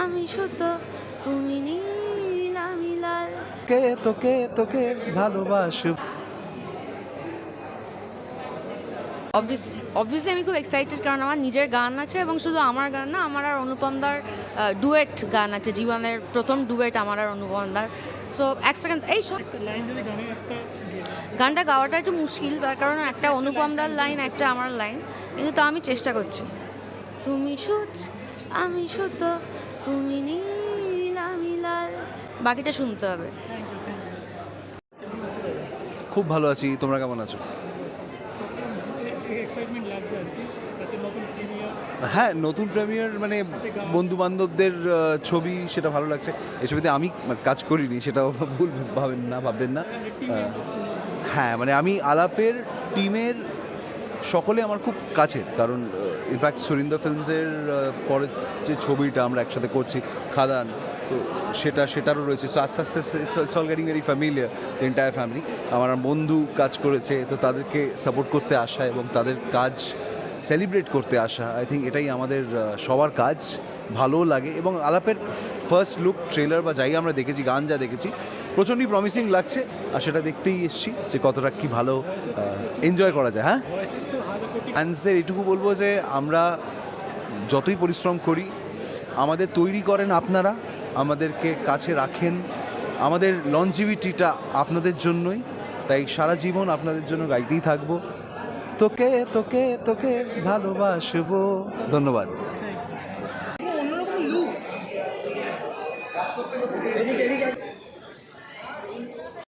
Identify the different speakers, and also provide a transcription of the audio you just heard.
Speaker 1: আমি সুত তুমি নীল আমি লাল।
Speaker 2: কে তোকে তোকে ভালোবাসব
Speaker 1: অবভিয়াসলি আমি খুব এক্সাইটেড কারণ আমার নিজের গান আছে এবং শুধু আমার গান না আমার আর অনুপমদার ডুয়েট গান আছে জীবনের প্রথম ডুয়েট আমার আর অনুপমদার। সো এক সেকেন্ড এই গানটা গাওয়াটা একটু মুশকিল তার কারণ একটা অনুপমদার লাইন একটা আমার লাইন কিন্তু তা আমি চেষ্টা করছি। তুমি সুচ আমি সুত তুমি লাল। বাকিটা শুনতে হবে।
Speaker 2: খুব ভালো আছি, তোমরা কেমন আছো? হ্যাঁ নতুন প্রেমিয়ার মানে বন্ধু বান্ধবদের ছবি সেটা ভালো লাগছে। এই ছবিতে আমি কাজ করিনি, সেটাও ভুল ভাবেন না, ভাববেন না। হ্যাঁ মানে আমি আলাপের, টিমের সকলে আমার খুব কাছের কারণ ইনফ্যাক্ট সুরিন্দর ফিল্মসের পরের যে ছবিটা আমরা একসাথে করছি, খাদান, তো সেটা, সেটারও রয়েছে। সো আস্তে আস্তে it's all getting very familiar the entire family আমার বন্ধু কাজ করেছে, তো তাদেরকে সাপোর্ট করতে আসা এবং তাদের কাজ সেলিব্রেট করতে আসা আই থিঙ্ক এটাই আমাদের সবার কাজ, ভালোও লাগে এবং আলাপের ফার্স্ট লুক ট্রেলার বা যাই আমরা দেখেছি, গান যা দেখেছি, প্রচণ্ডই প্রমিসিং লাগছে আর সেটা দেখতেই এসছি যে কতটা কি ভালো এনজয় করা যায় হ্যাঁ?
Speaker 3: হাজার
Speaker 2: এটুকু বলব যে আমরা যতই পরিশ্রম করি, আমাদের তৈরি করেন আপনারা, আমাদেরকে কাছে রাখেন, আমাদের লঞ্জিভিটিটা আপনাদের জন্যই, তাই সারা জীবন আপনাদের জন্য গাইতেই থাকব। তোকে তোকে তোকে ভালোবাসব। ধন্যবাদ।